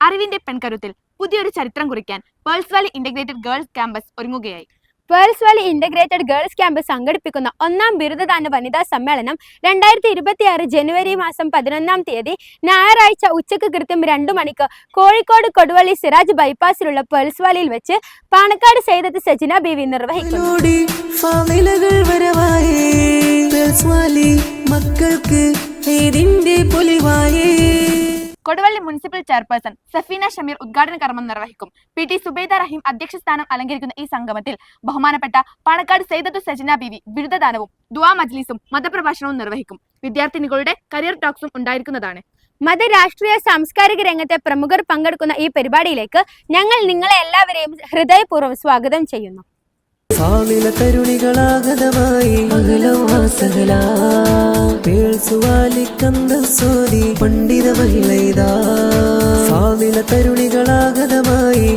അറിവിന്റെ പെൺകരുത്തിൽ പുതിയൊരു ചരിത്രം കുറിക്കാൻ Pearls Valley Integrated Girls Campus ഒരുങ്ങുകയായി. Pearls Valley Integrated Girls Camp സംഘടിപ്പിക്കുന്ന ഒന്നാം ബിരുദദാന വനിതാ സമ്മേളനം രണ്ടായിരത്തി ഇരുപത്തിയാറ് ജനുവരി മാസം പതിനൊന്നാം തീയതി ഞായറാഴ്ച ഉച്ചയ്ക്ക് കൃത്യം രണ്ടു മണിക്ക് കോഴിക്കോട് കൊടുവള്ളി സിറാജ് ബൈപ്പാസിലുള്ള പേൾസ് വാലിയിൽ വെച്ച് പാണക്കാട് സൈദത്ത് സജിന ബീവി നിർവഹിക്കുന്നു. കൊടുവള്ളി മുനിസിപ്പൽ ചെയർപേഴ്സൺ സഫീന ഷമീർ ഉദ്ഘാടന കർമ്മം നിർവഹിക്കും. പി ടി സുബൈദ റഹീം അധ്യക്ഷ സ്ഥാനം അലങ്കരിക്കുന്ന ഈ സംഗമത്തിൽ ബഹുമാനപ്പെട്ട പാണക്കാട് സൈദത്തു സജിന ബീവി ബിരുദദാനവും ദുവാ മജ്ലിസും മതപ്രഭാഷണവും നിർവഹിക്കും. വിദ്യാർത്ഥിനികളുടെ കരിയർ ടോക്സും ഉണ്ടായിരിക്കുന്നതാണ്. മതരാഷ്ട്രീയ സാംസ്കാരിക രംഗത്തെ പ്രമുഖർ പങ്കെടുക്കുന്ന ഈ പരിപാടിയിലേക്ക് ഞങ്ങൾ നിങ്ങളെ എല്ലാവരെയും ഹൃദയപൂർവം സ്വാഗതം ചെയ്യുന്നു. തരുണികളാഗതമായി അകലവാസകല പേൾസുവാലി കന്ദസോതി പണ്ഡിത മഹിളൈതാ ഫാമില തരുണികളാഗതമായി